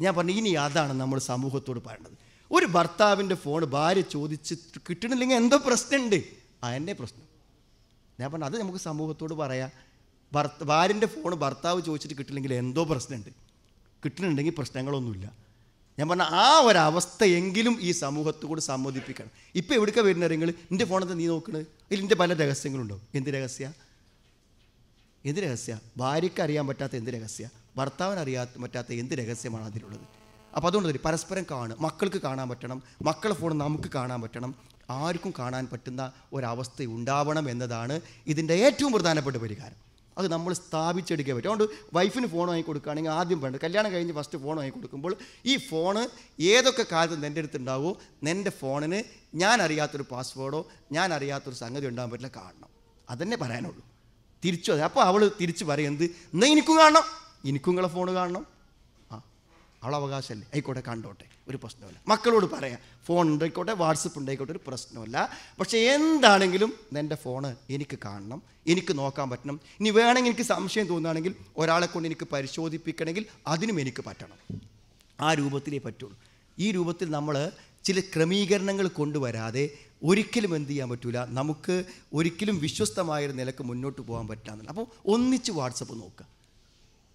ഞാൻ പറഞ്ഞു ഇനി അതാണ് നമ്മൾ സമൂഹത്തോട് പറയേണ്ടത്. ഒരു ഭർത്താവിന്റെ ഫോൺ ഭാര്യ ചോദിച്ച് കിട്ടണില്ലെങ്കിൽ എന്തോ പ്രശ്നമുണ്ട്. അതിന്റെ പ്രശ്നം. ഞാൻ പറഞ്ഞു അത് നമുക്ക് സമൂഹത്തോട് പറയാം. ഭർത്ത ഭാര്യന്റെ ഫോൺ ഭർത്താവ് ചോദിച്ചിട്ട് കിട്ടില്ലെങ്കിൽ എന്തോ പ്രശ്നമുണ്ട്. കിട്ടുന്നുണ്ടെങ്കിൽ പ്രശ്നങ്ങളൊന്നുമില്ല. ഞാൻ പറഞ്ഞ ആ ഒരവസ്ഥയെങ്കിലും ഈ സമൂഹത്തോട് സമ്മതിപ്പിക്കണം. ഇപ്പോൾ എവിടേക്കാ വരുന്ന നിങ്ങൾ? എന്റെ ഫോണത്തെ നീ നോക്കണത് ഇതിൽ എന്റെ പല രഹസ്യങ്ങളുണ്ടോ? എന്ത് രഹസ്യ? എന്ത് രഹസ്യ? ഭാര്യയ്ക്ക് അറിയാൻ പറ്റാത്ത എന്ത് രഹസ്യ? ഭർത്താവിന് അറിയാത്ത പറ്റാത്ത എന്ത് രഹസ്യമാണ് അതിലുള്ളത്? അപ്പോൾ അതുകൊണ്ട് തന്നെ പരസ്പരം കാണുക മക്കൾക്ക് കാണാൻ പറ്റണം. മക്കളെ ഫോൺ നമുക്ക് കാണാൻ പറ്റണം. ആർക്കും കാണാൻ പറ്റുന്ന ഒരവസ്ഥ ഉണ്ടാവണം എന്നതാണ് ഇതിന്റെ ഏറ്റവും പ്രധാനപ്പെട്ട പരിഹാരം. അത് നമ്മൾ സ്ഥാപിച്ചെടുക്കാൻ പറ്റും. അതുകൊണ്ട് വൈഫിന് ഫോൺ വാങ്ങി കൊടുക്കുകയാണെങ്കിൽ ആദ്യം വേണ്ട കല്യാണം കഴിഞ്ഞ് ഫസ്റ്റ് ഫോൺ വാങ്ങി കൊടുക്കുമ്പോൾ ഈ ഫോണ് ഏതൊക്കെ കാലത്ത് നിന്റെ അടുത്ത് ഉണ്ടാവുമോ നിന്റെ ഫോണിന് ഞാൻ അറിയാത്തൊരു പാസ്വേഡോ ഞാൻ അറിയാത്തൊരു സംഗതി ഉണ്ടാകാൻ പറ്റില്ല കാണണം. അതന്നെ പറയാനുള്ളൂ. തിരിച്ചു അപ്പോൾ അവൾ തിരിച്ച് പറയുന്നത് എന്നാൽ എനിക്കും കാണണം. എനിക്കും നിങ്ങളെ ഫോൺ കാണണം. ആ അവളെ അവകാശമല്ലേ ആയിക്കോട്ടെ കണ്ടോട്ടെ ഒരു പ്രശ്നമില്ല മക്കളോട് പറയാം ഫോൺ ഉണ്ടായിക്കോട്ടെ വാട്സപ്പ് ഉണ്ടായിക്കോട്ടെ ഒരു പ്രശ്നമില്ല പക്ഷേ എന്താണെങ്കിലും എന്റെ ഫോണ് എനിക്ക് കാണണം എനിക്ക് നോക്കാൻ പറ്റണം. ഇനി വേണമെങ്കിൽ എനിക്ക് സംശയം തോന്നുകയാണെങ്കിൽ ഒരാളെ കൊണ്ട് എനിക്ക് പരിശോധിപ്പിക്കണമെങ്കിൽ അതിനും എനിക്ക് പറ്റണം. ആ രൂപത്തിലേ പറ്റുള്ളൂ. ഈ രൂപത്തിൽ നമ്മൾ ചില ക്രമീകരണങ്ങൾ കൊണ്ടുവരാതെ ഒരിക്കലും എന്ത് ചെയ്യാൻ പറ്റില്ല നമുക്ക് ഒരിക്കലും വിശ്വസ്തമായൊരു നിലയ്ക്ക് മുന്നോട്ട് പോകാൻ പറ്റാന്നില്ല അപ്പോൾ ഒന്നിച്ച് വാട്സപ്പ് നോക്കുക.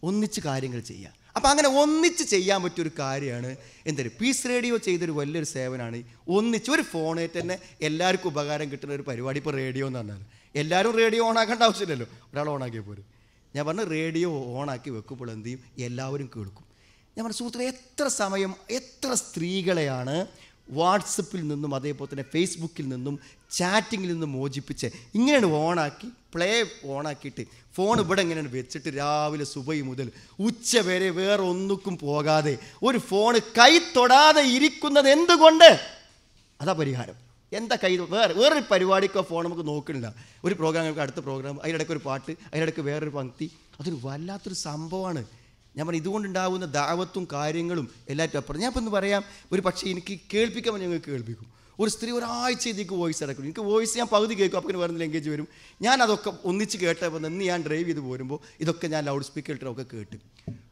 ഒന്നിച്ച് കാര്യങ്ങൾ ചെയ്യുക അപ്പോൾ അങ്ങനെ ഒന്നിച്ച് ചെയ്യാൻ പറ്റിയൊരു കാര്യമാണ് എന്തൊരു പീസ് റേഡിയോ ചെയ്തൊരു വലിയൊരു സേവനമാണ് ഒന്നിച്ച് ഒരു ഫോണിൽ തന്നെ എല്ലാവർക്കും ഉപകാരം കിട്ടുന്ന ഒരു പരിപാടി ഇപ്പോൾ റേഡിയോ എന്ന് പറഞ്ഞാൽ എല്ലാവരും റേഡിയോ ഓണാക്കേണ്ട ആവശ്യമില്ലല്ലോ. ഒരാൾ ഓണാക്കിയാൽ പോലും ഞാൻ പറഞ്ഞു റേഡിയോ ഓണാക്കി വെക്കുമ്പോൾ എന്ത് ചെയ്യും? എല്ലാവരും കേൾക്കും. ഞാൻ പറഞ്ഞു സുഹൃത്തുക്കളെ എത്ര സമയം എത്ര സ്ത്രീകളെയാണ് വാട്സപ്പിൽ നിന്നും അതേപോലെ തന്നെ ഫേസ്ബുക്കിൽ നിന്നും ചാറ്റിങ്ങിൽ നിന്നും മോചിപ്പിച്ച് ഇങ്ങനെയാണ് ഓണാക്കി പ്ലേ ഓണാക്കിയിട്ട് ഫോൺ ഇവിടെ ഇങ്ങനെയാണ് വെച്ചിട്ട് രാവിലെ സുബൈ മുതൽ ഉച്ച വരെ വേറെ ഒന്നുക്കും പോകാതെ ഒരു ഫോൺ കൈ തൊടാതെ ഇരിക്കുന്നത് എന്തുകൊണ്ട്? അതാ പരിഹാരം. എന്താ കൈ വേറെ വേറൊരു പരിപാടിക്കോ ഫോൺ നമുക്ക് നോക്കണില്ല. ഒരു പ്രോഗ്രാം അടുത്ത പ്രോഗ്രാം അതിനിടയ്ക്ക് ഒരു പാട്ട് അതിനിടയ്ക്ക് വേറൊരു പങ്ക്തി. അതൊരു വല്ലാത്തൊരു സംഭവമാണ്. ഞാൻ പറഞ്ഞു ഇതുകൊണ്ടുണ്ടാകുന്ന ദാവത്തും കാര്യങ്ങളും എല്ലാറ്റും അപ്പുറം. ഞാൻ ഇപ്പം ഒന്ന് പറയാം ഒരു പക്ഷേ എനിക്ക് കേൾപ്പിക്കാൻ ഞങ്ങൾ കേൾപ്പിക്കും. ഒരു സ്ത്രീ ഒരാഴ്ച ഇതിക്ക് വോയിസ് ഇറക്കും. എനിക്ക് വോയിസ് ഞാൻ പകുതി കേൾക്കും അപ്പം വേറെ ലെങ്കേജ് വരും. ഞാൻ അതൊക്കെ ഒന്നിച്ച് കേട്ടപ്പോൾ നിന്ന് ഞാൻ ഡ്രൈവ് ചെയ്ത് പോരുമ്പോൾ ഇതൊക്കെ ഞാൻ ലൗഡ് സ്പീക്കറിട്ടൊക്കെ കേട്ട്.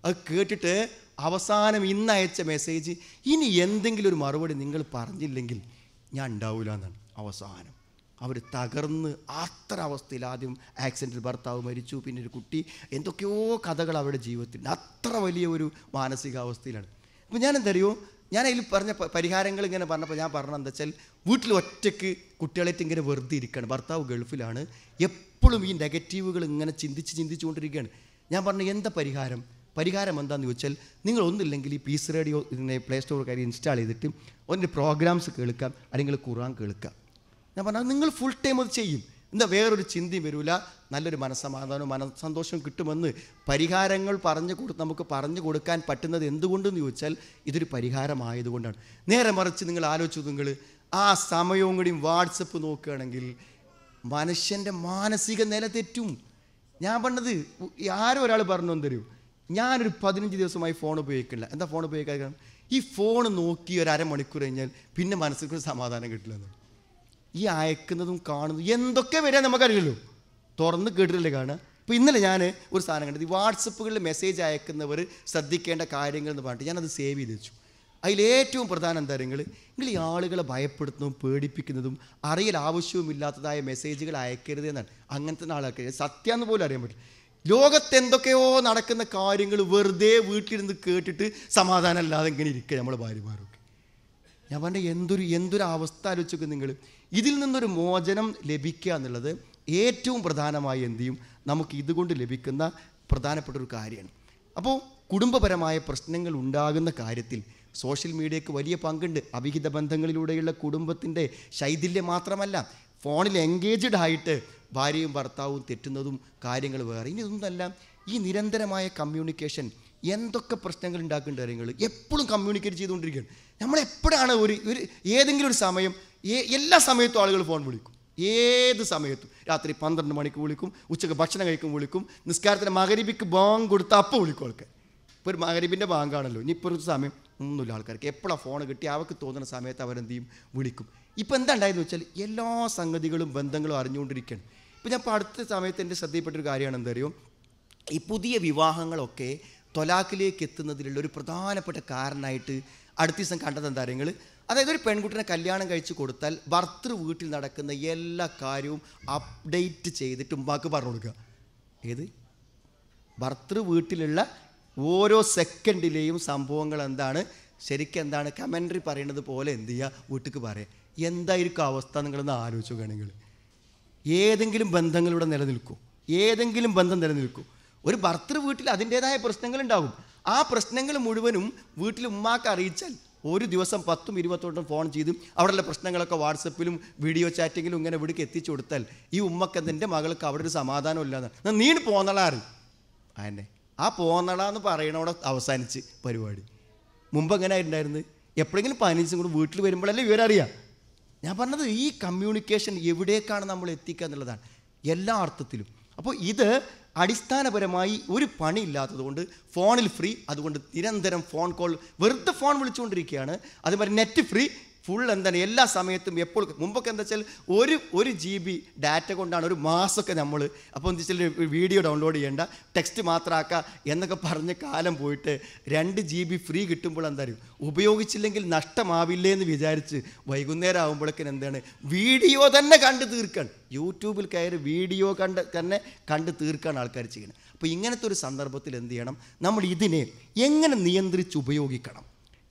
അത് കേട്ടിട്ട് അവസാനം ഇന്ന് അയച്ച മെസ്സേജ് ഇനി എന്തെങ്കിലും ഒരു മറുപടി നിങ്ങൾ പറഞ്ഞില്ലെങ്കിൽ ഞാൻ ഉണ്ടാവില്ല എന്നാണ് അവസാനം. അവർ തകർന്ന് അത്ര അവസ്ഥയിൽ ആദ്യം ആക്സിഡന്റിൽ ഭർത്താവ് മരിച്ചു പിന്നെ ഒരു കുട്ടി. എന്തൊക്കെയോ കഥകൾ അവരുടെ ജീവിതത്തിൽ അത്ര വലിയ ഒരു മാനസികാവസ്ഥയിലാണ്. അപ്പോൾ ഞാൻ എന്തറിയോ ഞാൻ അതിൽ പറഞ്ഞ പരിഹാരങ്ങൾ ഇങ്ങനെ പറഞ്ഞപ്പോൾ ഞാൻ പറഞ്ഞത് എന്താ വെച്ചാൽ വീട്ടിൽ ഒറ്റയ്ക്ക് കുട്ടികളായിട്ട് ഇങ്ങനെ വെറുതെ ഇരിക്കുകയാണ്. ഭർത്താവ് ഗൾഫിലാണ്. എപ്പോഴും ഈ നെഗറ്റീവുകൾ ഇങ്ങനെ ചിന്തിച്ച് ചിന്തിച്ചുകൊണ്ടിരിക്കുകയാണ്. ഞാൻ പറഞ്ഞു എന്താ പരിഹാരം? പരിഹാരം എന്താണെന്ന് ചോദിച്ചാൽ നിങ്ങൾ ഒന്നില്ലെങ്കിൽ ഈ പീസ് റേഡിയോ ഇതിനെ പ്ലേ സ്റ്റോർ കാര്യം ഇൻസ്റ്റാൾ ചെയ്തിട്ട് ഒന്നിന്റെ പ്രോഗ്രാംസ് കേൾക്കാം അല്ലെങ്കിൽ ഖുറാൻ കേൾക്കാം. ഞാൻ പറഞ്ഞു നിങ്ങൾ ഫുൾ ടൈം അത് ചെയ്യും. എന്താ വേറൊരു ചിന്തയും വരില്ല നല്ലൊരു മനസ്സമാധാനവും മനസ്സന്തോഷവും കിട്ടുമെന്ന് പരിഹാരങ്ങൾ പറഞ്ഞു കൊടുത്ത് നമുക്ക് പറഞ്ഞു കൊടുക്കാൻ പറ്റുന്നത് എന്തുകൊണ്ടെന്ന് ചോദിച്ചാൽ ഇതൊരു പരിഹാരമായതുകൊണ്ടാണ്. നേരെ മറിച്ച് നിങ്ങൾ ആലോചിച്ചു നിങ്ങൾ ആ സമയവും കൂടി വാട്സപ്പ് നോക്കുകയാണെങ്കിൽ മനുഷ്യന്റെ മാനസിക നില തെറ്റും. ഞാൻ പറഞ്ഞത് ആരും ഒരാൾ പറഞ്ഞു തരൂ. ഞാനൊരു പതിനഞ്ച് ദിവസമായി ഫോൺ ഉപയോഗിക്കില്ല എന്താ ഫോൺ ഉപയോഗിക്കാൻ ഈ ഫോൺ നോക്കി ഒരു അരമണിക്കൂർ കഴിഞ്ഞാൽ പിന്നെ മനസ്സിൽ സമാധാനം കിട്ടില്ലെന്ന്. ഈ അയക്കുന്നതും കാണുന്നതും എന്തൊക്കെ വരിക നമുക്കറിയില്ലല്ലോ. തുറന്ന് കേട്ടിട്ടില്ലേ കാണുക? ഇപ്പോൾ ഇന്നലെ ഞാൻ ഒരു സാധനം കണ്ടത്. ഈ വാട്സപ്പുകളിൽ മെസ്സേജ് അയക്കുന്നവർ ശ്രദ്ധിക്കേണ്ട കാര്യങ്ങൾ എന്ന് പറഞ്ഞിട്ട് ഞാനത് സേവ് ചെയ്ത് വെച്ചു. അതിലേറ്റവും പ്രധാനം എന്താ നിങ്ങൾ ഈ ആളുകളെ ഭയപ്പെടുത്തുന്നതും പേടിപ്പിക്കുന്നതും അറിയൽ ആവശ്യവുമില്ലാത്തതായ മെസ്സേജുകൾ അയക്കരുത് എന്നാണ്. അങ്ങനത്തെ ആളൊക്കെ സത്യാന്ന് പോലും അറിയാൻ പറ്റും ലോകത്ത് എന്തൊക്കെയോ നടക്കുന്ന കാര്യങ്ങൾ വെറുതെ വീട്ടിലിരുന്ന് കേട്ടിട്ട് സമാധാനം അല്ലാതെ ഇങ്ങനെ ഇരിക്കുക നമ്മളെ ഭാര്യമാരൊക്കെ. ഞാൻ പറഞ്ഞ എന്തൊരു എന്തൊരു അവസ്ഥ ആലോചിച്ചൊക്കെ നിങ്ങൾ ഇതിൽ നിന്നൊരു മോചനം ലഭിക്കുക എന്നുള്ളത് ഏറ്റവും പ്രധാനമായി എന്ത് ചെയ്യും? നമുക്ക് ഇതുകൊണ്ട് ലഭിക്കുന്ന പ്രധാനപ്പെട്ട ഒരു കാര്യമാണ്. അപ്പോൾ കുടുംബപരമായ പ്രശ്നങ്ങൾ ഉണ്ടാകുന്ന കാര്യത്തിൽ സോഷ്യൽ മീഡിയയ്ക്ക് വലിയ പങ്കുണ്ട്. അവിഹിത ബന്ധങ്ങളിലൂടെയുള്ള കുടുംബത്തിന്റെ ശൈഥില്യം മാത്രമല്ല ഫോണിൽ എൻഗേജ്ഡ് ആയിട്ട് ഭാര്യയും ഭർത്താവും തെറ്റുന്നതും കാര്യങ്ങൾ വേറെ. ഇനി ഇതൊന്നല്ല ഈ നിരന്തരമായ കമ്മ്യൂണിക്കേഷൻ എന്തൊക്കെ പ്രശ്നങ്ങൾ ഉണ്ടാക്കേണ്ട കാര്യങ്ങൾ എപ്പോഴും കമ്മ്യൂണിക്കേറ്റ് ചെയ്തുകൊണ്ടിരിക്കുകയാണ്. നമ്മൾ എപ്പോഴാണ് ഒരു ഒരു ഏതെങ്കിലും ഒരു സമയം എല്ലാ സമയത്തും ആളുകൾ ഫോൺ വിളിക്കും. ഏത് സമയത്തും. രാത്രി പന്ത്രണ്ട് മണിക്ക് വിളിക്കും ഉച്ചയ്ക്ക് ഭക്ഷണം കഴിക്കുമ്പോൾ വിളിക്കും നിസ്കാരത്തിന് മകരിബിക്ക് ബാങ്ക് കൊടുത്ത അപ്പോൾ വിളിക്കും ആൾക്കാർ. ഇപ്പോൾ ഒരു മകരിബിന്റെ ബാങ്കാണല്ലോ. ഇനിയിപ്പോൾ ഒരു സമയം ഒന്നുമില്ല ആൾക്കാർക്ക്. എപ്പോഴാണ് ഫോൺ കിട്ടി? അവർക്ക് തോന്നുന്ന സമയത്ത് അവരെന്ത് ചെയ്യും വിളിക്കും. ഇപ്പോൾ എന്താ ഉണ്ടായെന്ന് വെച്ചാൽ എല്ലാ സംഗതികളും ബന്ധങ്ങളും അറിഞ്ഞുകൊണ്ടിരിക്കുകയാണ്. ഇപ്പോൾ ഞാൻ ഇപ്പോൾ അടുത്ത സമയത്ത് എന്റെ ശ്രദ്ധയിൽപ്പെട്ടൊരു കാര്യമാണ് എന്താ അറിയോ? ഈ പുതിയ വിവാഹങ്ങളൊക്കെ തൊലാക്കിലേക്ക് എത്തുന്നതിലുള്ള ഒരു പ്രധാനപ്പെട്ട കാരണമായിട്ട് അടുത്ത ദിവസം കണ്ടത് എന്താ നിങ്ങൾ അതായത് ഒരു പെൺകുട്ടിനെ കല്യാണം കഴിച്ച് കൊടുത്താൽ ഭർത്തൃ വീട്ടിൽ നടക്കുന്ന എല്ലാ കാര്യവും അപ്ഡേറ്റ് ചെയ്തിട്ട് ഉമ്മാക്ക് പറഞ്ഞു കൊടുക്കുക. ഏത്? ഭർത്തൃ വീട്ടിലുള്ള ഓരോ സെക്കൻഡിലെയും സംഭവങ്ങൾ എന്താണ്? ശരിക്കും എന്താണ്? കമൻട്രി പറയുന്നത് പോലെ എന്ത് ചെയ്യുക വീട്ടിക്ക് പറയാം. എന്തായിരിക്കും അവസ്ഥ? നിങ്ങളൊന്ന് ആലോചിച്ചു ഏതെങ്കിലും ബന്ധങ്ങളിവിടെ നിലനിൽക്കും. ഏതെങ്കിലും ബന്ധം നിലനിൽക്കും. ഒരു ഭർത്തൃ വീട്ടിൽ അതിന്റേതായ പ്രശ്നങ്ങൾ ഉണ്ടാകും ആ പ്രശ്നങ്ങൾ മുഴുവനും വീട്ടിൽ ഉമ്മാക്ക് അറിയിച്ചാൽ ഒരു ദിവസം പത്തും ഇരുപത്തോട്ടും ഫോൺ ചെയ്തും അവിടെയുള്ള പ്രശ്നങ്ങളൊക്കെ വാട്സപ്പിലും വീഡിയോ ചാറ്റിങ്ങിലും ഇങ്ങനെ ഇവിടേക്ക് എത്തിച്ചു കൊടുത്താൽ ഈ ഉമ്മക്ക് എന്റെ മകൾക്ക് അവിടെ ഒരു സമാധാനം ഇല്ലാന്ന് നീണ്ട് പോന്നളാറ് അതന്നെ. ആ പോന്നള എന്ന് പറയണവിടെ അവസാനിച്ച് പരിപാടി. മുമ്പ് എങ്ങനെ ഉണ്ടായിരുന്നു എപ്പോഴെങ്കിലും പതിനഞ്ചും കൂടി വീട്ടിൽ വരുമ്പോഴല്ലേ ഇവരറിയാം ഞാൻ പറഞ്ഞത് ഈ കമ്മ്യൂണിക്കേഷൻ എവിടേക്കാണ് നമ്മൾ എത്തിക്കുക എന്നുള്ളതാണ്. എല്ലാ അർത്ഥത്തിലും. അപ്പോൾ ഇത് അടിസ്ഥാനപരമായി ഒരു പണി ഇല്ലാത്തതുകൊണ്ട് ഫോണിൽ ഫ്രീ അതുകൊണ്ട് നിരന്തരം ഫോൺ കോൾ വെറുതെ ഫോൺ വിളിച്ചുകൊണ്ടിരിക്കുകയാണ്. അതുപോലെ നെറ്റ് ഫ്രീ ഫുൾ എന്താണ്? എല്ലാ സമയത്തും എപ്പോൾ മുമ്പൊക്കെ എന്താ വെച്ചാൽ ഒരു ഒരു ജി ബി ഡാറ്റ കൊണ്ടാണ് ഒരു മാസമൊക്കെ നമ്മൾ അപ്പോൾ എന്താ വെച്ചാൽ വീഡിയോ ഡൗൺലോഡ് ചെയ്യേണ്ട ടെക്സ്റ്റ് മാത്രമാക്കുക എന്നൊക്കെ പറഞ്ഞ് കാലം പോയിട്ട് രണ്ട് ജി ബി ഫ്രീ കിട്ടുമ്പോൾ എന്താ അറിയും? ഉപയോഗിച്ചില്ലെങ്കിൽ നഷ്ടമാവില്ലേ എന്ന് വിചാരിച്ച് വൈകുന്നേരം ആകുമ്പോഴേക്കും എന്താണ്? വീഡിയോ തന്നെ കണ്ട് തീർക്കണം. യൂട്യൂബിൽ കയറി വീഡിയോ കണ്ട് തന്നെ കണ്ട് തീർക്കാൻ ആൾക്കാർ ചെയ്യണം അപ്പോൾ ഇങ്ങനത്തെ ഒരു സന്ദർഭത്തിൽ എന്ത് ചെയ്യണം? നമ്മൾ ഇതിനെ എങ്ങനെ നിയന്ത്രിച്ച് ഉപയോഗിക്കണം?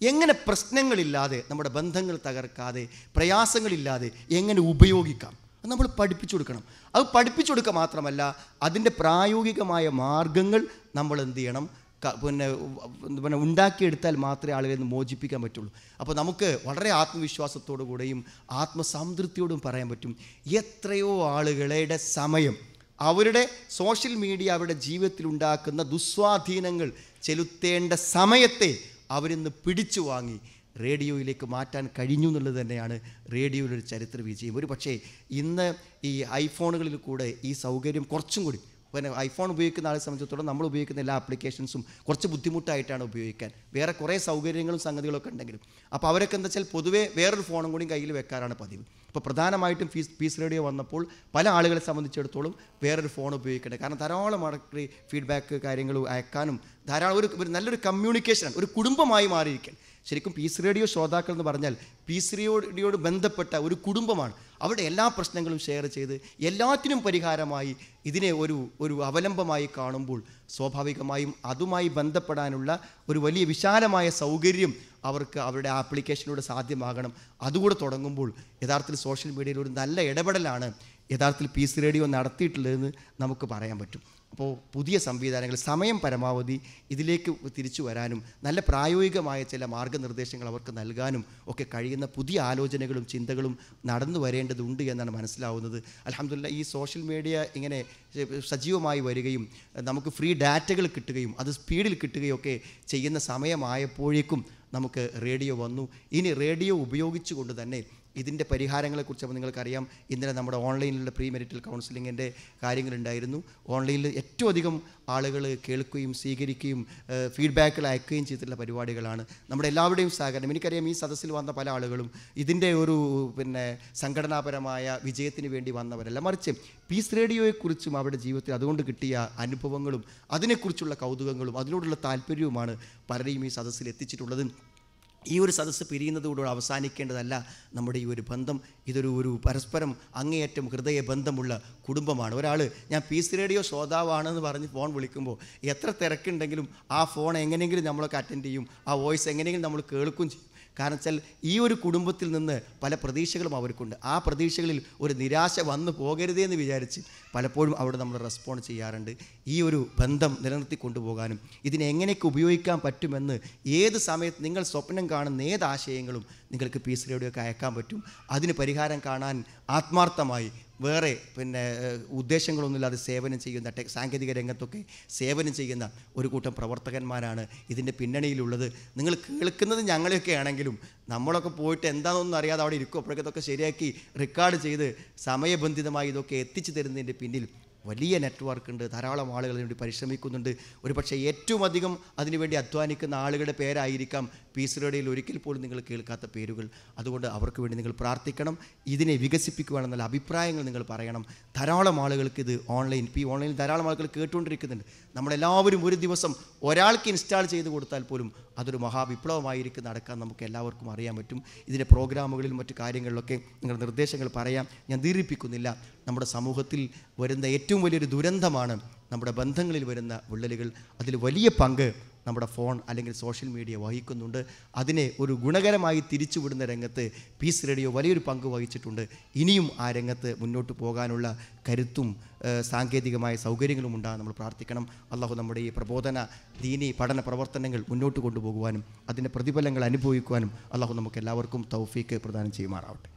എങ്ങനെ പ്രശ്നങ്ങളില്ലാതെ നമ്മുടെ ബന്ധങ്ങൾ തകർക്കാതെ പ്രയാസങ്ങളില്ലാതെ എങ്ങനെ ഉപയോഗിക്കാം? അത് നമ്മൾ പഠിപ്പിച്ചു കൊടുക്കണം. അത് പഠിപ്പിച്ചു കൊടുക്കുക മാത്രമല്ല അതിന്റെ പ്രായോഗികമായ മാർഗങ്ങൾ നമ്മൾ എന്ത് ചെയ്യണം? പിന്നെ പിന്നെ ഉണ്ടാക്കിയെടുത്താൽ മാത്രമേ ആളുകളെ നിന്ന് മോചിപ്പിക്കാൻ പറ്റുള്ളൂ. അപ്പോൾ നമുക്ക് വളരെ ആത്മവിശ്വാസത്തോടു കൂടെയും ആത്മസംതൃപ്തിയോടും പറയാൻ പറ്റും. എത്രയോ ആളുകളുടെ സമയം അവരുടെ സോഷ്യൽ മീഡിയ അവരുടെ ജീവിതത്തിൽ ഉണ്ടാക്കുന്ന ദുസ്വാധീനങ്ങൾ ചെലുത്തേണ്ട സമയത്തെ അവരിന്ന് പിടിച്ചു വാങ്ങി റേഡിയോയിലേക്ക് മാറ്റാൻ കഴിഞ്ഞു എന്നുള്ളത് തന്നെയാണ് റേഡിയോയിലൊരു ചരിത്ര വിജയം. ഒരു പക്ഷേ ഇന്ന് ഈ ഐഫോണുകളിൽ കൂടെ ഈ സൗകര്യം കുറച്ചും കൂടി പിന്നെ ഐഫോൺ ഉപയോഗിക്കുന്ന ആളെ സംബന്ധിച്ചിടത്തോളം നമ്മൾ ഉപയോഗിക്കുന്ന എല്ലാ ആപ്ലിക്കേഷൻസും കുറച്ച് ബുദ്ധിമുട്ടായിട്ടാണ് ഉപയോഗിക്കാൻ. വേറെ കുറേ സൗകര്യങ്ങളും സംഗതികളൊക്കെ ഉണ്ടെങ്കിലും. അപ്പോൾ അവരൊക്കെ എന്താ വെച്ചാൽ പൊതുവേ വേറൊരു ഫോണും കൂടി കയ്യിൽ വെക്കാറാണ് പതിവ്. അപ്പോൾ പ്രധാനമായിട്ടും ഫീസ് പീസ് റേഡിയോ വന്നപ്പോൾ പല ആളുകളെ സംബന്ധിച്ചിടത്തോളം വേറൊരു ഫോൺ ഉപയോഗിക്കേണ്ടത്. കാരണം ധാരാളം മടക്കി ഫീഡ്ബാക്ക് കാര്യങ്ങൾ അയക്കാനും ധാരാളം ഒരു ഒരു നല്ലൊരു കമ്മ്യൂണിക്കേഷൻ ഒരു കുടുംബമായി മാറിയിരിക്കാൻ. ശരിക്കും പീസ് റേഡിയോ ശ്രോതാക്കൾ എന്ന് പറഞ്ഞാൽ പീസ് റേഡിയോയോട് ബന്ധപ്പെട്ട ഒരു കുടുംബമാണ്. അവിടെ എല്ലാ പ്രശ്നങ്ങളും ഷെയർ ചെയ്ത് എല്ലാത്തിനും പരിഹാരമായി ഇതിനെ ഒരു ഒരു അവലംബമായി കാണുമ്പോൾ സ്വാഭാവികമായും അതുമായി ബന്ധപ്പെടാനുള്ള ഒരു വലിയ വിശാലമായ സൗകര്യം അവർക്ക് അവരുടെ ആപ്ലിക്കേഷനിലൂടെ സാധ്യമാകണം. അതുകൂടെ തുടങ്ങുമ്പോൾ യഥാർത്ഥത്തിൽ സോഷ്യൽ മീഡിയയിൽ ഒരു നല്ല ഇടപെടലാണ്. യഥാർത്ഥത്തിൽ പീസ് റേഡിയോ നടത്തിയിട്ടുള്ളതെന്ന് നമുക്ക് പറയാൻ പറ്റും. അപ്പോൾ പുതിയ സംവിധാനങ്ങൾ സമയം പരമാവധി ഇതിലേക്ക് തിരിച്ചു വരാനും നല്ല പ്രായോഗികമായ ചില മാർഗനിർദ്ദേശങ്ങൾ അവർക്ക് നൽകാനും ഒക്കെ കഴിയുന്ന പുതിയ ആലോചനകളും ചിന്തകളും നടന്നു വരേണ്ടതുണ്ട് എന്നാണ് മനസ്സിലാവുന്നത്. അലഹമില്ല ഈ സോഷ്യൽ മീഡിയ ഇങ്ങനെ സജീവമായി വരികയും നമുക്ക് ഫ്രീ ഡാറ്റകൾ കിട്ടുകയും അത് സ്പീഡിൽ കിട്ടുകയും ഒക്കെ ചെയ്യുന്ന സമയമായപ്പോഴേക്കും നമുക്ക് റേഡിയോ വന്നു. ഇനി റേഡിയോ ഉപയോഗിച്ചുകൊണ്ട് തന്നെ ഇതിന്റെ പരിഹാരങ്ങളെക്കുറിച്ച് അപ്പോൾ നിങ്ങൾക്കറിയാം. ഇന്നലെ നമ്മുടെ ഓൺലൈനിലുള്ള പ്രീ മെരിറ്റൽ കൗൺസിലിങ്ങിന്റെ കാര്യങ്ങളുണ്ടായിരുന്നു. ഓൺലൈനിൽ ഏറ്റവും അധികം ആളുകൾ കേൾക്കുകയും സ്വീകരിക്കുകയും ഫീഡ്ബാക്കുകൾ അയക്കുകയും ചെയ്തിട്ടുള്ള പരിപാടികളാണ്. നമ്മുടെ എല്ലാവരുടെയും സഹകരണം. എനിക്കറിയാം ഈ സദസ്സിൽ വന്ന പല ആളുകളും ഇതിന്റെ ഒരു പിന്നെ സംഘടനാപരമായ വിജയത്തിന് വേണ്ടി വന്നവരല്ല. മറിച്ച് പീസ് റേഡിയോയെക്കുറിച്ചും അവരുടെ ജീവിതത്തിൽ അതുകൊണ്ട് കിട്ടിയ അനുഭവങ്ങളും അതിനെക്കുറിച്ചുള്ള കൗതുകങ്ങളും അതിനോടുള്ള താല്പര്യവുമാണ് പലരെയും ഈ സദസ്സിൽ എത്തിച്ചിട്ടുള്ളത്. ഈ ഒരു സദസ്സ് പിരിയുന്നതോടുകൂടി അവസാനിക്കേണ്ടതല്ല നമ്മുടെ ഈ ഒരു ബന്ധം. ഇതൊരു ഒരു പരസ്പരം അങ്ങേയറ്റം ഹൃദയ ബന്ധമുള്ള കുടുംബമാണ്. ഒരാൾ ഞാൻ പീസ് റേഡിയോ ശ്രോതാവാണെന്ന് പറഞ്ഞ് ഫോൺ വിളിക്കുമ്പോൾ എത്ര തിരക്കുണ്ടെങ്കിലും ആ ഫോൺ എങ്ങനെയെങ്കിലും നമ്മളൊക്കെ അറ്റൻഡ് ചെയ്യും. ആ വോയിസ് എങ്ങനെയെങ്കിലും നമ്മൾ കേൾക്കും ചെയ്യും. കാരണം വെച്ചാൽ ഈ ഒരു കുടുംബത്തിൽ നിന്ന് പല പ്രതീക്ഷകളും അവർക്കുണ്ട്. ആ പ്രതീക്ഷകളിൽ ഒരു നിരാശ വന്നു പോകരുതേ എന്ന് വിചാരിച്ച് പലപ്പോഴും അവിടെ നമ്മൾ റെസ്പോണ്ട് ചെയ്യാറുണ്ട്. ഈ ഒരു ബന്ധം നിലനിർത്തി കൊണ്ടുപോകാനും ഇതിനെ എങ്ങനെയൊക്കെ ഉപയോഗിക്കാൻ പറ്റുമെന്ന് ഏത് സമയത്ത് നിങ്ങൾ സ്വപ്നം കാണുന്ന ഏത് ആശയങ്ങളും നിങ്ങൾക്ക് പീസ് അയക്കാൻ പറ്റും. അതിന് പരിഹാരം കാണാൻ ആത്മാർത്ഥമായി വേറെ പിന്നെ ഉദ്ദേശങ്ങളൊന്നുമില്ലാതെ സേവനം ചെയ്യുന്ന ടെക് സാങ്കേതിക രംഗത്തൊക്കെ സേവനം ചെയ്യുന്ന ഒരു കൂട്ടം പ്രവർത്തകന്മാരാണ് ഇതിന്റെ പിന്നണിയിലുള്ളത്. നിങ്ങൾ കേൾക്കുന്നത് ഞങ്ങളെയൊക്കെ ആണെങ്കിലും നമ്മളൊക്കെ പോയിട്ട് എന്താണെന്നൊന്നും അറിയാതെ അവിടെ ഇരിക്കും. അപ്പോഴൊക്കെ ഇതൊക്കെ ശരിയാക്കി റെക്കോർഡ് ചെയ്ത് സമയബന്ധിതമായി ഇതൊക്കെ എത്തിച്ചു തരുന്നതിന്റെ പിന്നിൽ വലിയ നെറ്റ്വർക്ക് ഉണ്ട് ധാരാളം ആളുകൾ അതിനുവേണ്ടി പരിശ്രമിക്കുന്നുണ്ട്. ഒരു പക്ഷേ ഏറ്റവും അധികം അതിനുവേണ്ടി അധ്വാനിക്കുന്ന ആളുകളുടെ പേരായിരിക്കാം പീസ് റേഡിയോയിൽ ഒരിക്കൽ പോലും നിങ്ങൾ കേൾക്കാത്ത പേരുകൾ. അതുകൊണ്ട് അവർക്ക് വേണ്ടി നിങ്ങൾ പ്രാർത്ഥിക്കണം ഇതിനെ വികസിപ്പിക്കുവാണെന്നുള്ള അഭിപ്രായങ്ങൾ നിങ്ങൾ പറയണം. ധാരാളം ആളുകൾക്ക് ഇത് ഓൺലൈൻ ഇപ്പോൾ ഈ ഓൺലൈനിൽ ധാരാളം ആളുകൾ കേട്ടുകൊണ്ടിരിക്കുന്നുണ്ട്. നമ്മളെല്ലാവരും ഒരു ദിവസം ഒരാൾക്ക് ഇൻസ്റ്റാൾ ചെയ്ത് കൊടുത്താൽ പോലും അതൊരു മഹാവിപ്ലവമായിരിക്കും നടക്കാൻ നമുക്ക് എല്ലാവർക്കും അറിയാൻ പറ്റും. ഇതിന്റെ പ്രോഗ്രാമുകളിലും മറ്റു കാര്യങ്ങളിലൊക്കെ നിങ്ങളുടെ നിർദ്ദേശങ്ങൾ പറയാം. ഞാൻ ദീർഘിപ്പിക്കുന്നില്ല. നമ്മുടെ സമൂഹത്തിൽ വരുന്ന ഏറ്റവും വലിയൊരു ദുരന്തമാണ് നമ്മുടെ ബന്ധങ്ങളിൽ വരുന്ന വിള്ളലുകൾ. അതിൽ വലിയ പങ്ക് നമ്മുടെ ഫോൺ അല്ലെങ്കിൽ സോഷ്യൽ മീഡിയ വഹിക്കുന്നുണ്ട്. അതിനെ ഒരു ഗുണകരമായി തിരിച്ചുവിടുന്ന രംഗത്ത് പീസ് റേഡിയോ വലിയൊരു പങ്ക് വഹിച്ചിട്ടുണ്ട്. ഇനിയും ആ രംഗത്ത് മുന്നോട്ട് പോകാനുള്ള കരുത്തും സാങ്കേതികമായ സൗകര്യങ്ങളും ഉണ്ടാകാൻ നമ്മൾ പ്രാർത്ഥിക്കണം. അള്ളാഹു നമ്മുടെ ഈ പ്രബോധന ദീനി പഠന പ്രവർത്തനങ്ങൾ മുന്നോട്ട് കൊണ്ടുപോകുവാനും അതിന്റെ പ്രതിഫലങ്ങൾ അനുഭവിക്കുവാനും അള്ളാഹു നമുക്ക് എല്ലാവർക്കും തൗഫീക്ക് പ്രദാനം ചെയ്യുമാറാവട്ടെ.